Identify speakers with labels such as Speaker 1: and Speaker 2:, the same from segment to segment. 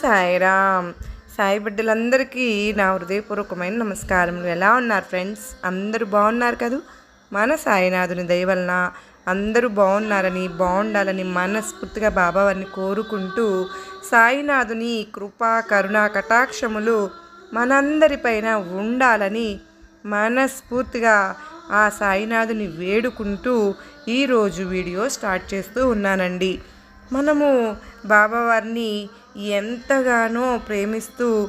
Speaker 1: సాయిరామ్ సాయి బిడ్డలందరికీ నా హృదయపూర్వకమైన నమస్కారములు. ఎలా ఉన్నారు ఫ్రెండ్స్? అందరూ బాగున్నారు కదూ? మన సాయినాథుని దయవలన అందరూ బాగున్నారని బాగుండాలని మనస్ఫూర్తిగా బాబావారిని కోరుకుంటూ సాయినాథుని కృపా కరుణా కటాక్షములు మనందరిపైన ఉండాలని మనస్ఫూర్తిగా ఆ సాయినాథుని వేడుకుంటూ ఈరోజు వీడియో స్టార్ట్ చేస్తూ ఉన్నానండి. మనము బాబావారిని ఎంతగానో ప్రేమిస్తూ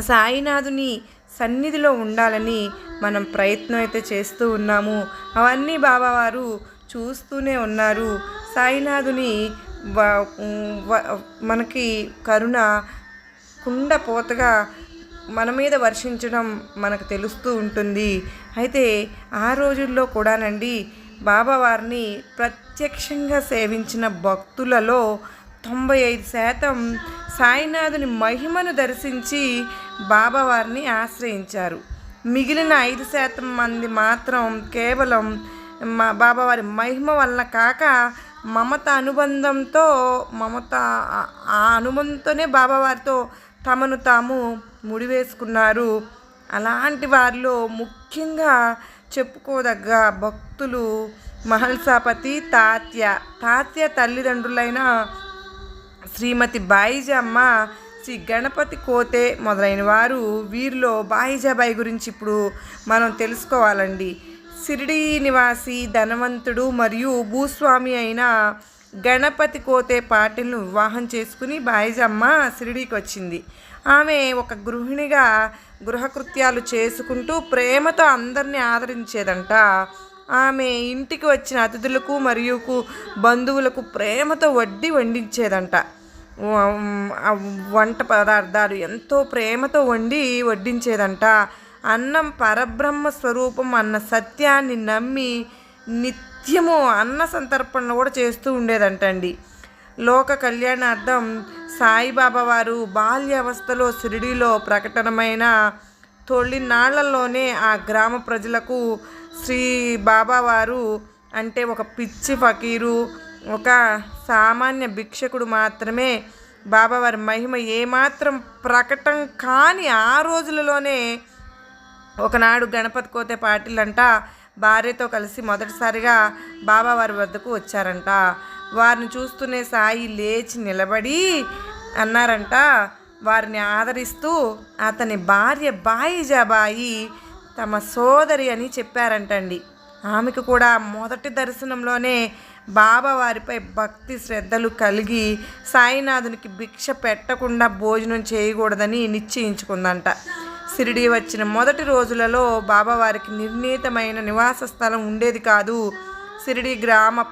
Speaker 1: సాయినాథుని సన్నిధిలో ఉండాలని మనం ప్రయత్నం అయితే చేస్తూ ఉన్నాము. అవన్నీ బాబావారు చూస్తూనే ఉన్నారు. సాయినాథుని మనకి కరుణ కుండపోతగా మన మీద వర్షించడం మనకు తెలుస్తూ ఉంటుంది. అయితే ఆ రోజుల్లో కూడానండి బాబావారిని ప్రత్యక్షంగా సేవించిన భక్తులలో తొంభై ఐదు శాతం సాయినాథుని మహిమను దర్శించి బాబావారిని ఆశ్రయించారు. మిగిలిన ఐదు శాతం మంది మాత్రం కేవలం మా బాబావారి మహిమ వల్ల కాక మమత అనుబంధంతో మమత ఆ- ఆ అనుబంధంతోనే బాబావారితో తమను తాము ముడివేసుకున్నారు. అలాంటి వారిలో ముఖ్యంగా చెప్పుకోదగ్గ భక్తులు మహల్సాపతి తాత్య. తాత్య తల్లిదండ్రులైన శ్రీమతి బాయిజమ్మ శ్రీ గణపతి కోతే మొదలైన వారు వీరిలో బాయిజాబాయి గురించి ఇప్పుడు మనం తెలుసుకోవాలండి. సిరిడి నివాసి ధనవంతుడు మరియు భూస్వామి అయిన గణపతి కోతే పాటిల్ను వివాహం చేసుకుని బాయిజమ్మ సిరిడికి వచ్చింది. ఆమె ఒక గృహిణిగా గృహకృత్యాలు చేసుకుంటూ ప్రేమతో అందరినీ ఆదరించేదంట. ఆమె ఇంటికి వచ్చిన అతిథులకు మరియు కు- బంధువులకు ప్రేమతో వడ్డీ వండించేదంట. వంట పదార్థాలు ఎంతో ప్రేమతో వండి వడ్డించేదంట. అన్నం పరబ్రహ్మ స్వరూపం అన్న సత్యాన్ని నమ్మి నిత్యము అన్న సంతర్పణలు కూడా చేస్తూ ఉండేదంటండి. లోక కళ్యాణార్థం సాయిబాబా వారు బాల్యావస్థలో షిరిడీలో ప్రకటనమైన తొలినాళ్ళలోనే ఆ గ్రామ ప్రజలకు శ్రీ బాబావారు అంటే ఒక పిచ్చి ఫకీరు ఒక సామాన్య భిక్షకుడు మాత్రమే బాబావారి మహిమ ఏమాత్రం ప్రకటన కాని ఆ రోజులలోనే ఒకనాడు గణపతి కోతే పాటిలంట భార్యతో కలిసి మొదటిసారిగా బాబావారి వద్దకు వచ్చారంట. వారిని చూస్తూనే సాయి లేచి నిలబడి అన్నారంట. వారిని ఆదరిస్తూ అతని భార్య బాయిజాబాయి తమ సోదరి అని చెప్పారంటండి. ఆమెకు కూడా మొదటి దర్శనంలోనే బాబా వారిపై భక్తి శ్రద్ధలు కలిగి సాయినాథునికి భిక్ష పెట్టకుండా భోజనం చేయకూడదని నిశ్చయించుకుందంట. షిరిడి వచ్చిన మొదటి రోజులలో బాబావారికి నిర్ణీతమైన నివాస స్థలం ఉండేది కాదు. షిరిడి గ్రామ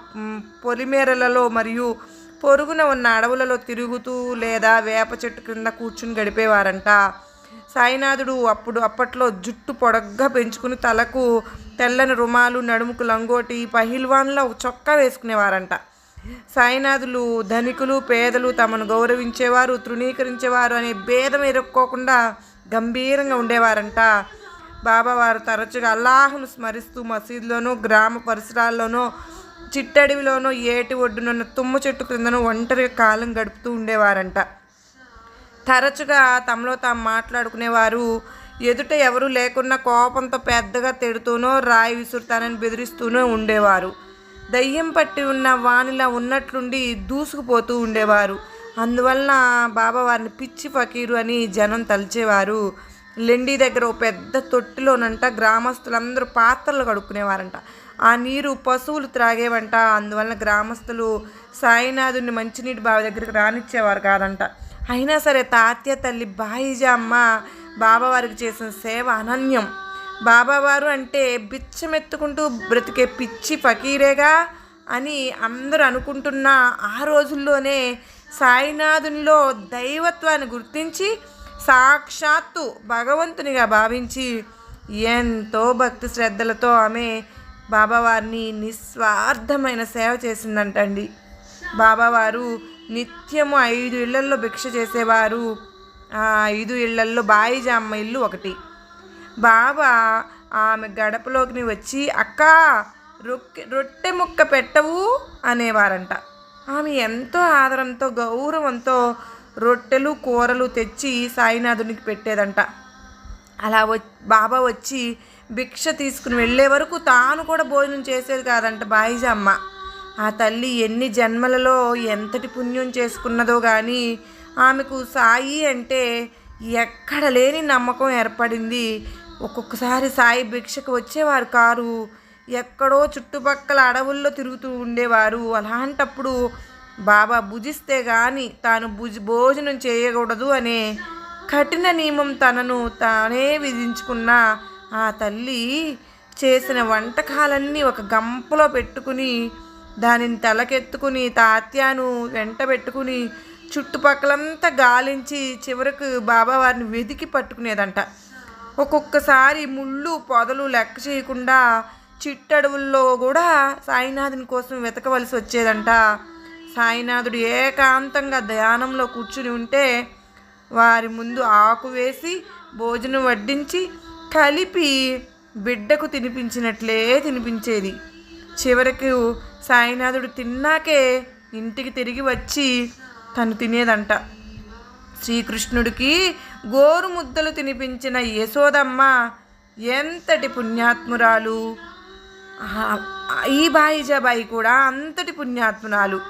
Speaker 1: పొలిమేరలలో మరియు పొరుగున ఉన్న అడవులలో తిరుగుతూ లేదా వేప చెట్టు క్రింద కూర్చుని గడిపేవారంట. సాయినాథుడు అప్పుడు అప్పట్లో జుట్టు పొడగ్గా పెంచుకుని తలకు తెల్లని రుమాలు నడుముకు లంగోటి పహిల్వాన్లో చొక్కా వేసుకునేవారంట. సాయినాథులు ధనికులు పేదలు తమను గౌరవించేవారు తృణీకరించేవారు అనే భేదం ఎరుక్కోకుండా గంభీరంగా ఉండేవారంట. బాబావారు తరచుగా అల్లాహ్ను స్మరిస్తూ మసీదులోనూ గ్రామ పరిసరాల్లోనూ చిట్టడవిలోనూ ఏటి ఒడ్డునున్న తుమ్మ చెట్టు క్రిందను ఒంటరిగా కాలం గడుపుతూ ఉండేవారంట. తరచుగా తమలో తాము మాట్లాడుకునేవారు. ఎదుట ఎవరు లేకున్నా కోపంతో పెద్దగా తిడుతూనో రాయి విసురుతానని బెదిరిస్తూనో ఉండేవారు. దయ్యం పట్టి ఉన్న వానిలా ఉన్నట్లుండి దూసుకుపోతూ ఉండేవారు. అందువలన బాబా వారిని పిచ్చి ఫకీరు అని జనం తలిచేవారు. లెండి దగ్గర ఓ పెద్ద తొట్టిలోనంట గ్రామస్తులందరూ పాత్రలు కడుక్కునేవారంట. ఆ నీరు పశువులు త్రాగేవంట. అందువలన గ్రామస్తులు సాయినాథుని మంచినీటి బావి దగ్గరికి రానిచ్చేవారు కాదంట. అయినా సరే తాత్య తల్లి బాయిజామ్మ బాబావారికి చేసిన సేవ అనన్యం. బాబావారు అంటే బిచ్చమెత్తుకుంటూ బ్రతికే పిచ్చి ఫకీరేగా అని అందరూ అనుకుంటున్న ఆ రోజుల్లోనే సాయినాథునిలో దైవత్వాన్ని గుర్తించి సాక్షాత్తు భగవంతునిగా భావించి ఎంతో భక్తి శ్రద్ధలతో ఆమె బాబావారిని నిస్వార్థమైన సేవ చేసిందంటండి. బాబావారు నిత్యము ఐదు ఇళ్ళల్లో భిక్ష చేసేవారు. ఆ ఐదు ఇళ్ళల్లో బాయిజామ్మ ఇల్లు ఒకటి. బాబా ఆమె గడపలోకి వచ్చి అక్క రొక్కె రొట్టె ముక్క పెట్టవు అనేవారంట. ఆమె ఎంతో ఆదరంతో గౌరవంతో రొట్టెలు కూరలు తెచ్చి సాయినాథునికి పెట్టేదంట. అలా వ బాబా వచ్చి భిక్ష తీసుకుని వెళ్ళే వరకు తాను కూడా భోజనం చేసేది కాదంట బాయిజమ్మ ఆ తల్లి ఎన్ని జన్మలలో ఎంతటి పుణ్యం చేసుకున్నదో కానీ ఆమెకు సాయి అంటే ఎక్కడ లేని నమ్మకం ఏర్పడింది. ఒక్కొక్కసారి సాయి భిక్షకు వచ్చేవారు కారు. ఎక్కడో చుట్టుపక్కల అడవుల్లో తిరుగుతూ ఉండేవారు. అలాంటప్పుడు బాబా భుజిస్తే కానీ తాను భుజి భోజనం చేయకూడదు అనే కఠిన నియమం తనను తానే విధించుకున్న ఆ తల్లి చేసిన వంటకాలన్నీ ఒక గంపలో పెట్టుకుని దానిని తలకెత్తుకుని తాత్యాను వెంట పెట్టుకుని చుట్టుపక్కలంతా గాలించి చివరకు బాబావారిని వెతికి పట్టుకునేదంట. ఒక్కొక్కసారి ముళ్ళు పొదలు లెక్క చేయకుండా చిట్టడవుల్లో కూడా సాయినాథుని కోసం వెతకవలసి వచ్చేదంట. సాయినాథుడు ఏకాంతంగా ధ్యానంలో కూర్చుని ఉంటే వారి ముందు ఆకు వేసి భోజనం వడ్డించి కలిపి బిడ్డకు తినిపించినట్లే తినిపించేది. చివరకు సాయినాథుడు తిన్నాకే ఇంటికి తిరిగి వచ్చి తను తినేదంట. శ్రీకృష్ణుడికి గోరు ముద్దలు తినిపించిన యశోదమ్మ ఎంతటి పుణ్యాత్మురాలు. ఈ బాయిజాబాయి కూడా అంతటి పుణ్యాత్మురాలు.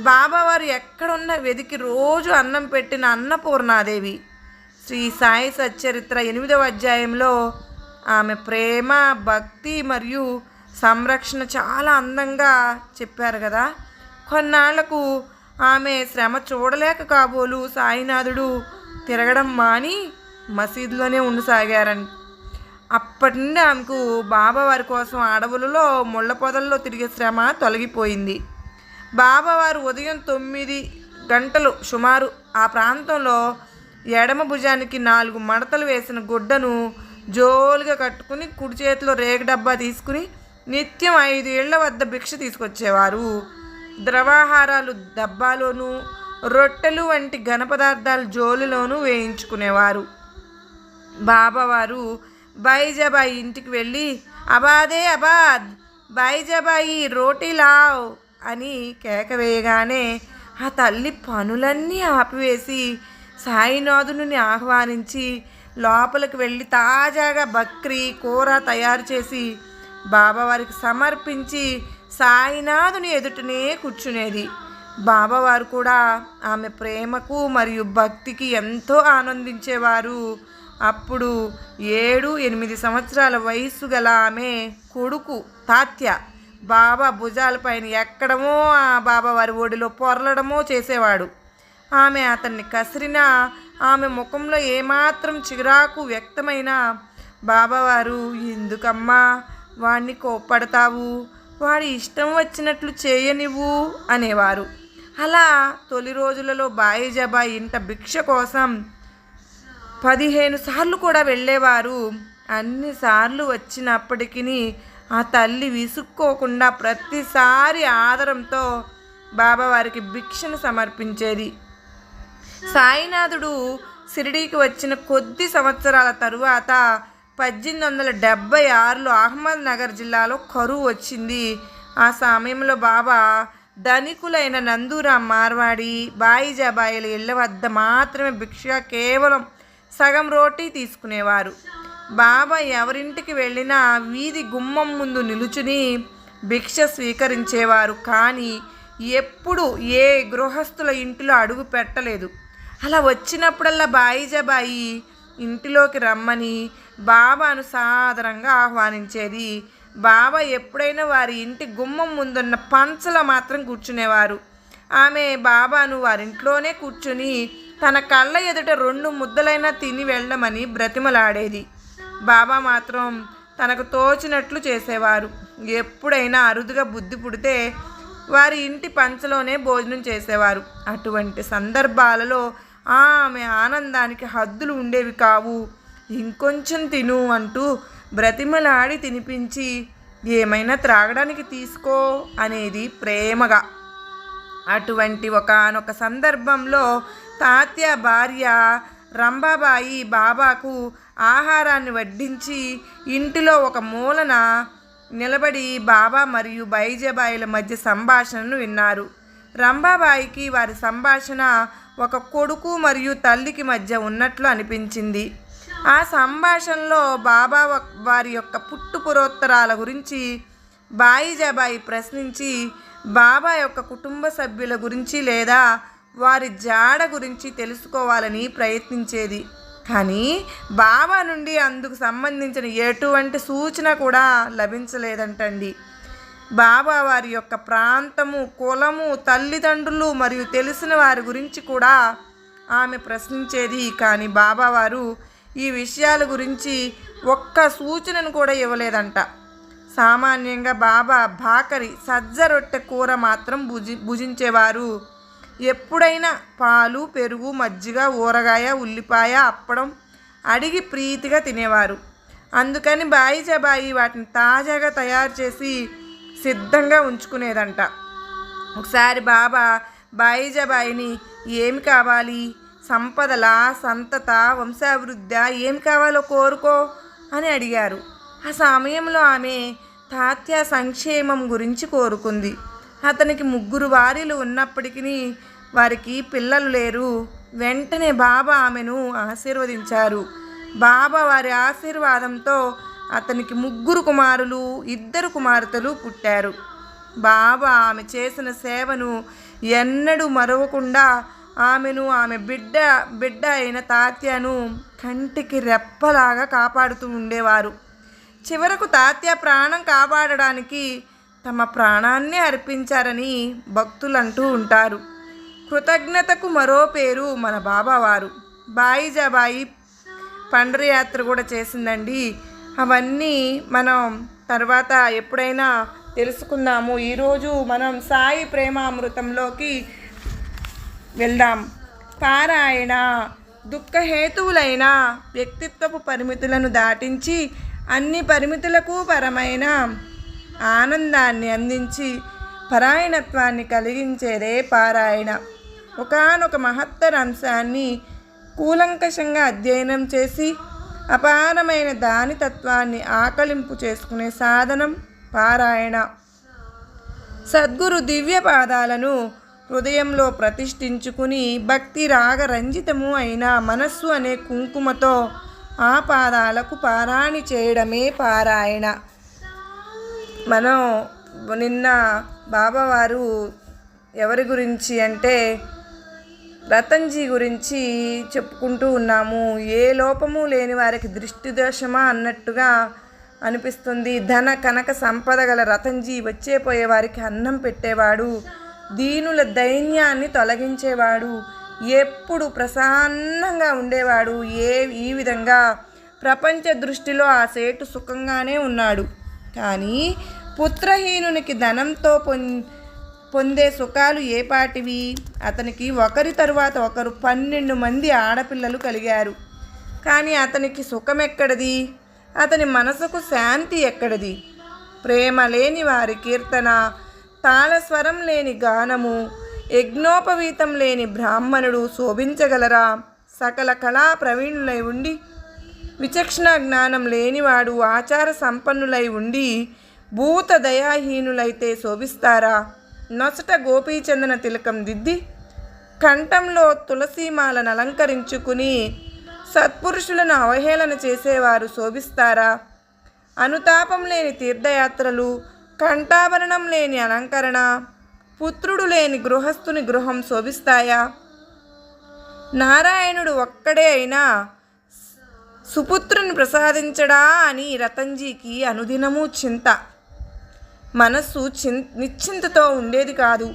Speaker 1: బాబావారు ఎక్కడున్న వెదికి రోజు అన్నం పెట్టిన అన్నపూర్ణాదేవి. శ్రీ సాయి సచ్చరిత్ర ఎనిమిదవ అధ్యాయంలో ఆమె ప్రేమ భక్తి మరియు సంరక్షణ చాలా అందంగా చెప్పారు కదా. కొన్నాళ్ళకు ఆమె శ్రమ చూడలేక కాబోలు సాయినాథుడు తిరగడం మాని మసీదులోనే ఉండసాగారని. అప్పటి నుండి ఆమెకు బాబావారి కోసం అడవులలో ముళ్ళ పొదల్లో తిరిగే శ్రమ తొలగిపోయింది. బాబావారు ఉదయం తొమ్మిది గంటలు సుమారు ఆ ప్రాంతంలో ఎడమ భుజానికి నాలుగు మడతలు వేసిన గుడ్డను జోలుగా కట్టుకుని కుడి చేతిలో రేగు డబ్బా తీసుకుని నిత్యం ఐదు ఏళ్ళ వద్ద భిక్ష తీసుకొచ్చేవారు. ద్రవాహారాలు డబ్బాలోనూ రొట్టెలు వంటి ఘన పదార్థాలు జోలులోనూ వేయించుకునేవారు. బాబావారు బైజబాయి ఇంటికి వెళ్ళి అబాదే అబాద్ బైజబాయి రోటీ లావ్ అని కేక వేయగానే ఆ తల్లి పనులన్నీ ఆపివేసి సాయినాథుని ఆహ్వానించి లోపలికి వెళ్ళి తాజాగా బక్రీ కూర తయారు చేసి బాబావారికి సమర్పించి సాయినాథుని ఎదుటనే కూర్చునేది. బాబావారు కూడా ఆమె ప్రేమకు మరియు భక్తికి ఎంతో ఆనందించేవారు. అప్పుడు ఏడు ఎనిమిది సంవత్సరాల వయస్సు గల ఆమె కొడుకు తాత్య బాబా భుజాలపైన ఎక్కడమో ఆ బాబావారి ఒడిలో పొరలడమో చేసేవాడు. ఆమె అతన్ని కసిరినా ఆమె ముఖంలో ఏమాత్రం చిరాకు వ్యక్తమైన బాబావారు ఎందుకమ్మా? వాణ్ణి కోప్పడతావు? వాడి ఇష్టం వచ్చినట్లు చేయనివ్వు అనేవారు. అలా తొలి రోజులలో బాయిజబా ఇంట భిక్ష కోసం పదిహేను సార్లు కూడా వెళ్ళేవారు. అన్నిసార్లు వచ్చినప్పటికీ ఆ తల్లి విసుక్కోకుండా ప్రతిసారి ఆదరంతో బాబావారికి భిక్షను సమర్పించేది. సాయినాథుడు షిరిడీకి వచ్చిన కొద్ది సంవత్సరాల తరువాత పద్దెనిమిది వందల డెబ్భై ఆరులో అహ్మద్ నగర్ జిల్లాలో కరువు వచ్చింది. ఆ సమయంలో బాబా ధనికులైన నందూరాం మార్వాడి బాయిజాబాయిల ఇళ్ళ వద్ద మాత్రమే భిక్ష కేవలం సగం రోటీ తీసుకునేవారు. బాబా ఎవరింటికి వెళ్ళినా వీధి గుమ్మం ముందు నిలుచుని భిక్ష స్వీకరించేవారు. కానీ ఎప్పుడు ఏ గృహస్థుల ఇంటిలో అడుగు పెట్టలేదు. అలా వచ్చినప్పుడల్లా బాయిజాబాయి ఇంటిలోకి రమ్మని బాబాను సాదరంగా ఆహ్వానించేది. బాబా ఎప్పుడైనా వారి ఇంటి గుమ్మం ముందున్న పంచలో మాత్రం కూర్చునేవారు. ఆమె బాబాను వారింట్లోనే కూర్చుని తన కళ్ళ ఎదుట రెండు ముద్దలైనా తిని వెళ్ళమని బ్రతిమలాడేది. బాబా మాత్రం తనకు తోచినట్లు చేసేవారు. ఎప్పుడైనా అరుదుగా బుద్ధి పుడితే వారి ఇంటి పంచలోనే భోజనం చేసేవారు. అటువంటి సందర్భాలలో ఆమె ఆనందానికి హద్దులు ఉండేవి కావు. ఇంకొంచెం తిను అంటూ బ్రతిమలాడి తినిపించి ఏమైనా త్రాగడానికి తీసుకో అనేది ప్రేమగా. అటువంటి ఒకనొక సందర్భంలో తాత్య భార్య రంబాబాయి బాబాకు ఆహారాన్ని వడ్డించి ఇంటిలో ఒక మూలన నిలబడి బాబా మరియు బైజబాయిల మధ్య సంభాషణను విన్నారు. రంబాబాయికి వారి సంభాషణ ఒక కొడుకు మరియు తల్లికి మధ్య ఉన్నట్లు అనిపించింది. ఆ సంభాషణలో బాబా వారి యొక్క పుట్టుపురోత్తరాల గురించి బాయిజాబాయి ప్రశ్నించి బాబా యొక్క కుటుంబ సభ్యుల గురించి లేదా వారి జాడ గురించి తెలుసుకోవాలని ప్రయత్నించేది. కానీ బాబా నుండి అందుకు సంబంధించిన ఎటువంటి సూచన కూడా లభించలేదంటండి. బాబా వారి యొక్క ప్రాంతము కులము తల్లిదండ్రులు మరియు తెలిసిన వారి గురించి కూడా ఆమె ప్రశ్నించేది. కానీ బాబా వారు ఈ విషయాల గురించి ఒక్క సూచనను కూడా ఇవ్వలేదంట. సామాన్యంగా బాబా భాకరి సజ్జ రొట్టె కూర మాత్రం భుజి భుజించేవారు. ఎప్పుడైనా పాలు పెరుగు మజ్జిగ ఊరగాయ ఉల్లిపాయ అప్పడం అడిగి ప్రీతిగా తినేవారు. అందుకని బాయిజబాయి వాటిని తాజాగా తయారు చేసి సిద్ధంగా ఉంచుకునేదంట. ఒకసారి బాబా బాయిజబాయిని ఏమి కావాలి? సంపదల సంతత వంశాభివృద్ధి ఏమి కావాలో కోరుకో అని అడిగారు. ఆ సమయంలో ఆమె తాత్య సంక్షేమం గురించి కోరుకుంది. అతనికి ముగ్గురు వారిలు ఉన్నప్పటికీ వారికి పిల్లలు లేరు. వెంటనే బాబా ఆమెను ఆశీర్వదించారు. బాబా వారి ఆశీర్వాదంతో అతనికి ముగ్గురు కుమారులు ఇద్దరు కుమార్తెలు పుట్టారు. బాబా ఆమె చేసిన సేవను ఎన్నడూ మరవకుండా ఆమెను ఆమె బిడ్డ బిడ్డ అయిన తాత్యను కంటికి రెప్పలాగా కాపాడుతూ ఉండేవారు. చివరకు తాత్య ప్రాణం కాపాడడానికి తమ ప్రాణాన్ని అర్పించారని భక్తులు అంటూ ఉంటారు. కృతజ్ఞతకు మరో పేరు మన బాబావారు బాయిజాబాయి పండరయాత్ర కూడా చేసిందండి. అవన్నీ మనం తర్వాత ఎప్పుడైనా తెలుసుకుందాము. ఈరోజు మనం సాయి ప్రేమామృతంలోకి వెళ్దాం. పారాయణ దుఃఖహేతువులైన వ్యక్తిత్వపు పరిమితులను దాటించి అన్ని పరిమితులకు పరమైన ఆనందాన్ని అందించి పరాయణత్వాన్ని కలిగించేదే పారాయణ. ఒకానొక మహత్తర అంశాన్ని కూలంకషంగా అధ్యయనం చేసి అపారమైన దాని తత్వాన్ని ఆకలింపు చేసుకునే సాధనం పారాయణ. సద్గురు దివ్య పాదాలను హృదయంలో ప్రతిష్ఠించుకుని భక్తి రాగ రంజితము అయిన మనస్సు అనే కుంకుమతో ఆ పాదాలకు పారాణి చేయడమే పారాయణ. మనం నిన్న బాబావారు ఎవరి గురించి అంటే రతన్జీ గురించి చెప్పుకుంటూ ఉన్నాము. ఏ లోపము లేని వారికి దృష్టి దోషమా అన్నట్టుగా అనిపిస్తుంది. ధన కనక సంపద గల రతన్జీ వచ్చే పోయే వారికి అన్నం పెట్టేవాడు. దీనుల దైన్యాన్ని తొలగించేవాడు ఎప్పుడు ప్రసన్నంగా ఉండేవాడు ఏ ఈ విధంగా. ప్రపంచ దృష్టిలో ఆ సేటు సుఖంగానే ఉన్నాడు. కానీ పుత్రహీనునికి ధనంతో పొం పొందే సుఖాలు ఏపాటివి అతనికి ఒకరి తరువాత ఒకరు పన్నెండు మంది ఆడపిల్లలు కలిగారు. కానీ అతనికి సుఖం ఎక్కడిది అతని మనసుకు శాంతి ఎక్కడిది? ప్రేమ లేని వారి కీర్తన తాళస్వరం లేని గానము యజ్ఞోపవీతం లేని బ్రాహ్మణుడు శోభించగలరా? సకల కళా ప్రవీణులై ఉండి విచక్షణ జ్ఞానం లేనివాడు ఆచార సంపన్నులై ఉండి భూత దయాహీనులైతే శోభిస్తారా? నొసట గోపీచందన తిలకం దిద్ది కంఠంలో తులసీమాలను అలంకరించుకుని సత్పురుషులను అవహేళన చేసేవారు శోభిస్తారా? అనుతాపం లేని తీర్థయాత్రలు కంఠాభరణం లేని అలంకరణ పుత్రుడు లేని గృహస్థుని గృహం శోభిస్తాయా? నారాయణుడు ఒక్కడే అయినా సుపుత్రుని ప్రసాదించడా అని రతంజీకి అనుదినము చింత. మనస్సు చిన్ నిశ్చింతతో ఉండేది కాదు.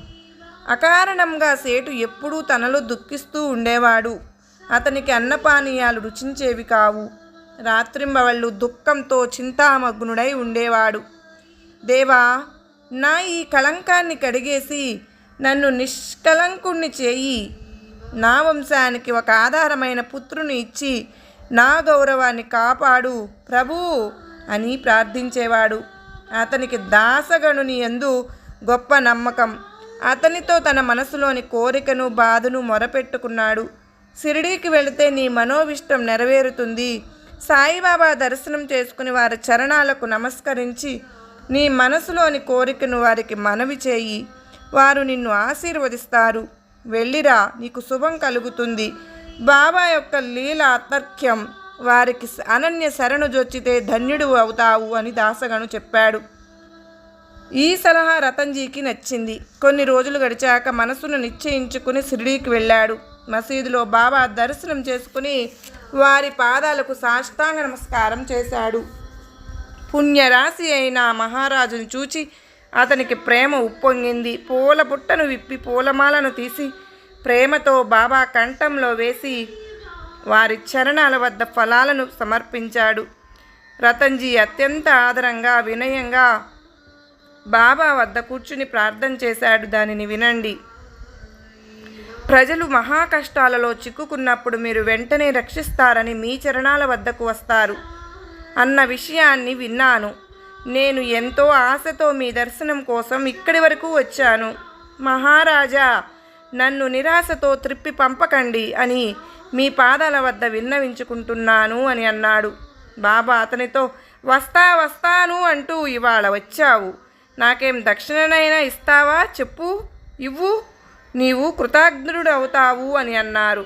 Speaker 1: అకారణంగా సేటు ఎప్పుడూ తనలో దుఃఖిస్తూ ఉండేవాడు. అతనికి అన్నపానీయాలు రుచించేవి కావు. రాత్రింబవళ్ళు దుఃఖంతో చింతామగ్నుడై ఉండేవాడు. దేవా నా ఈ కళంకాన్ని కడిగేసి నన్ను నిష్కలంకుణ్ణి చేయి. నా వంశానికి ఒక ఆధారమైన పుత్రుని ఇచ్చి నా గౌరవాన్ని కాపాడు ప్రభు అని ప్రార్థించేవాడు. అతనికి దాసగణుని ఎందు గొప్ప నమ్మకం. అతనితో తన మనసులోని కోరికను బాధను మొరపెట్టుకున్నాడు. షిరిడీకి వెళితే నీ మనోవిష్టం నెరవేరుతుంది. సాయిబాబా దర్శనం చేసుకుని వారి చరణాలకు నమస్కరించి నీ మనసులోని కోరికను వారికి మనవి చేయి. వారు నిన్ను ఆశీర్వదిస్తారు. వెళ్ళిరా నీకు శుభం కలుగుతుంది. బాబా యొక్క లీల అతర్క్యం వారికి అనన్య శరణు జొచ్చితే ధన్యుడు అవుతావు అని దాసగను చెప్పాడు. ఈ సలహా రతన్జీకి నచ్చింది. కొన్ని రోజులు గడిచాక మనసును నిశ్చయించుకుని షిరిడీకి వెళ్ళాడు. మసీదులో బాబా దర్శనం చేసుకుని వారి పాదాలకు సాష్టాంగ నమస్కారం చేశాడు. పుణ్యరాశి అయిన ఆ మహారాజును చూచి అతనికి ప్రేమ ఉప్పొంగింది. పూల బుట్టను విప్పి పూలమాలను తీసి ప్రేమతో బాబా కంఠంలో వేసి వారి చరణాల వద్ద ఫలాలను సమర్పించాడు. రతన్జీ అత్యంత ఆదరంగా వినయంగా బాబా వద్ద కూర్చుని ప్రార్థన చేశాడు. దానిని వినండి. ప్రజలు మహా కష్టాలలో చిక్కుకున్నప్పుడు మీరు వెంటనే రక్షిస్తారని మీ చరణాల వద్దకు వస్తారు. అన్న విషయాన్ని విన్నాను. నేను ఎంతో ఆశతో మీ దర్శనం కోసం ఇక్కడి వరకు వచ్చాను. మహారాజా నన్ను నిరాశతో త్రిప్పి పంపకండి అని మీ పాదాల వద్ద విన్నవించుకుంటున్నాను అని అన్నాడు. బాబా అతనితో వస్తా వస్తాను అంటూ ఇవాళ వచ్చావు. నాకేం దక్షిణనైనా ఇస్తావా? చెప్పు. ఇవ్వు. నీవు కృతజ్ఞుడు అవుతావు అని అన్నారు.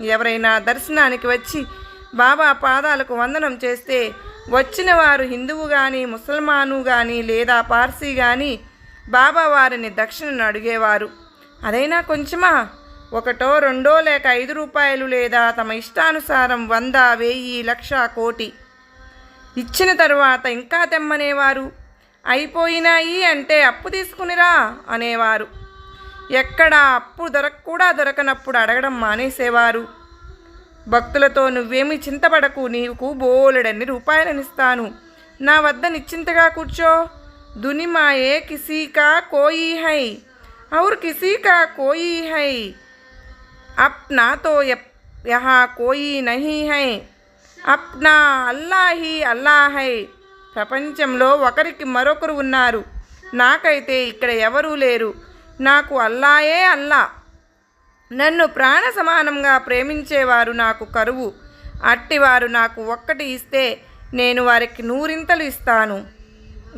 Speaker 1: ఎవరైనా దర్శనానికి వచ్చి బాబా పాదాలకు వందనం చేస్తే వచ్చిన వారు హిందువు కానీ ముసల్మాను కానీ లేదా పార్సీ కానీ బాబా వారిని దక్షిణను అడిగేవారు. అదైనా కొంచెమా? ఒకటో రెండో లేక ఐదు రూపాయలు లేదా తమ ఇష్టానుసారం వంద వెయ్యి లక్ష కోటి ఇచ్చిన తరువాత ఇంకా తెమ్మనేవారు. అయిపోయినాయి అంటే అప్పు తీసుకునిరా అనేవారు. ఎక్కడ అప్పు దొరక కూడా దొరకనప్పుడు అడగడం మానేసేవారు. భక్తులతో నువ్వేమి చింతపడకు నీకు బోలెడన్ని రూపాయలనిస్తాను. నా వద్ద నిశ్చింతగా కూర్చో. దునిమాయే కిసీకా కోయి హై ఔర్ కిసీకా కోయి హై అప్ నాతో యహా కోయి నహీ హై. అప్నా అల్లాహి అల్లాహై. ప్రపంచంలో ఒకరికి మరొకరు ఉన్నారు. నాకైతే ఇక్కడ ఎవరూ లేరు. నాకు అల్లాయే అల్లా. నన్ను ప్రాణ సమానంగా ప్రేమించేవారు నాకు కరువు. అట్టివారు నాకు ఒక్కటి ఇస్తే నేను వారికి నూరింతలు ఇస్తాను.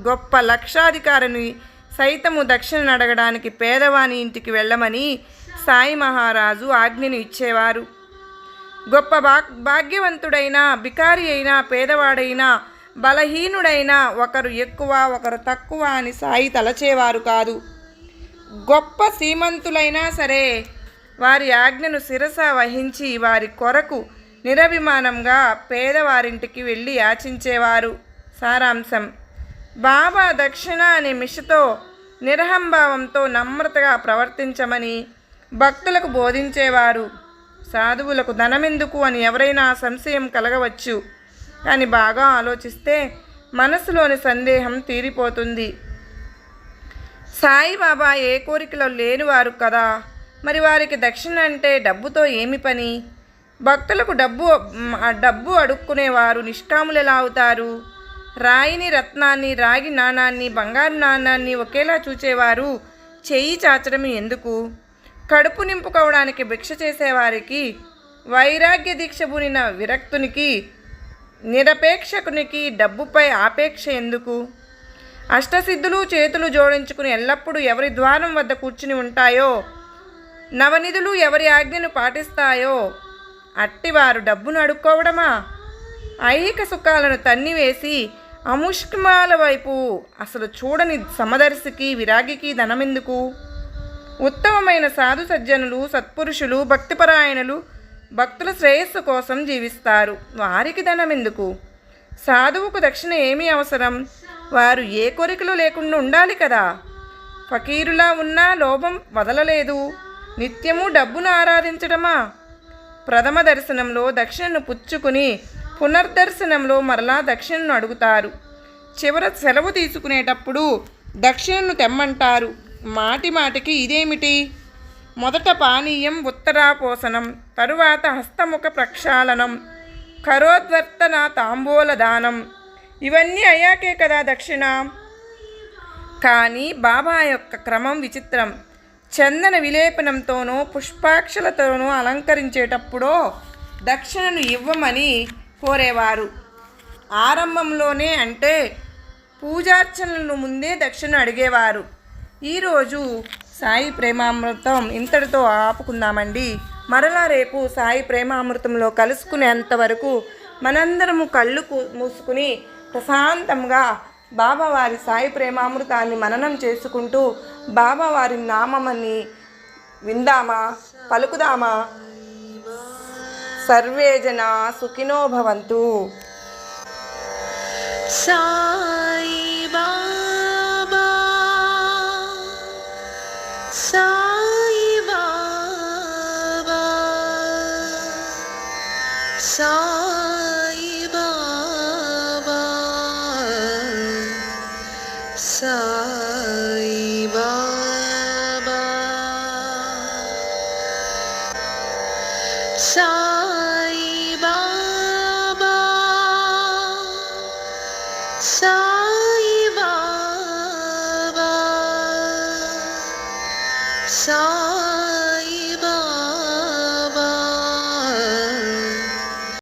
Speaker 1: గొప్ప లక్షాధికారిని సైతము దక్షిణ అడగడానికి పేదవాని ఇంటికి వెళ్ళమని సాయి మహారాజు ఆజ్ఞను ఇచ్చేవారు. గొప్ప భా భాగ్యవంతుడైనా బికారి అయినా పేదవాడైనా బలహీనుడైనా ఒకరు ఎక్కువ ఒకరు తక్కువ అని సాయి తలచేవారు కాదు. గొప్ప శ్రీమంతులైనా సరే వారి ఆజ్ఞను శిరస వహించి వారి కొరకు నిరభిమానంగా పేదవారింటికి వెళ్ళి యాచించేవారు. సారాంశం. బాబా దక్షిణ అనే మిషతో నిరహంభావంతో నమ్రతగా ప్రవర్తించమని భక్తులకు బోధించేవారు. సాధువులకు ధనమెందుకు అని ఎవరైనా సంశయం కలగవచ్చు. కానీ బాగా ఆలోచిస్తే మనసులోని సందేహం తీరిపోతుంది. సాయిబాబా ఏ కోరికలో లేనివారు కదా. మరి వారికి దక్షిణ అంటే డబ్బుతో ఏమి పని? భక్తులకు డబ్బు డబ్బు అడుక్కునేవారు నిష్కాములు ఎలా అవుతారు? రాయిని రత్నాన్ని రాగి నాణాన్ని బంగారు నాణాన్ని ఒకేలా చూచేవారు చేయి చాచడం ఎందుకు? కడుపు నింపుకోవడానికి భిక్ష చేసేవారికి వైరాగ్య దీక్ష పూనిన విరక్తునికి నిరపేక్షకునికి డబ్బుపై ఆపేక్ష ఎందుకు? అష్టసిద్ధులు చేతులు జోడించుకుని ఎల్లప్పుడూ ఎవరి ద్వారం వద్ద కూర్చుని ఉంటాయో నవనిధులు ఎవరి ఆజ్ఞను పాటిస్తాయో అట్టివారు డబ్బును అడుక్కోవడమా? ఐహిక సుఖాలను తన్నివేసి అముష్కమాల వైపు అసలు చూడని సమదర్శికి విరాగికి ధనమెందుకు? ఉత్తమమైన సాధు సజ్జనులు సత్పురుషులు భక్తిపరాయణులు భక్తుల శ్రేయస్సు కోసం జీవిస్తారు. వారికి ధనమెందుకు? సాధువుకు దక్షిణ ఏమీ అవసరం? వారు ఏ కోరికలు లేకుండా ఉండాలి కదా? ఫకీరులా ఉన్నా లోభం వదలలేదు. నిత్యము డబ్బును ఆరాధించడమా ప్రథమ దర్శనంలో దక్షిణను పుచ్చుకుని పునర్దర్శనంలో మరలా దక్షిణను అడుగుతారు. చివర సెలవు తీసుకునేటప్పుడు దక్షిణను తెమ్మంటారు. మాటి మాటికి ఇదేమిటి? మొదట పానీయం ఉత్తరాపోసనం తరువాత హస్తముఖ ప్రక్షాళనం కరోద్వర్తన తాంబూల దానం. ఇవన్నీ అయ్యాకే కదా దక్షిణ? కానీ బాబా యొక్క క్రమం విచిత్రం. చందన విలేపనంతోనో పుష్పాక్షలతోనో అలంకరించేటప్పుడో దక్షిణను ఇవ్వమని కోరేవారు. ఆరంభంలోనే అంటే పూజార్చనలను ముందే దక్షిణ అడిగేవారు. ఈరోజు సాయి ప్రేమామృతం ఇంతటితో ఆపుకుందామండి. మరలా రేపు సాయి ప్రేమామృతంలో కలుసుకునేంత వరకు మనందరము కళ్ళు మూసుకుని ప్రశాంతంగా బాబావారి సాయి ప్రేమామృతాన్ని మననం చేసుకుంటూ బాబావారి నామమని విందామా? పలుకుదామా? సర్వే జన సుఖినో భవంతు.
Speaker 2: సాయి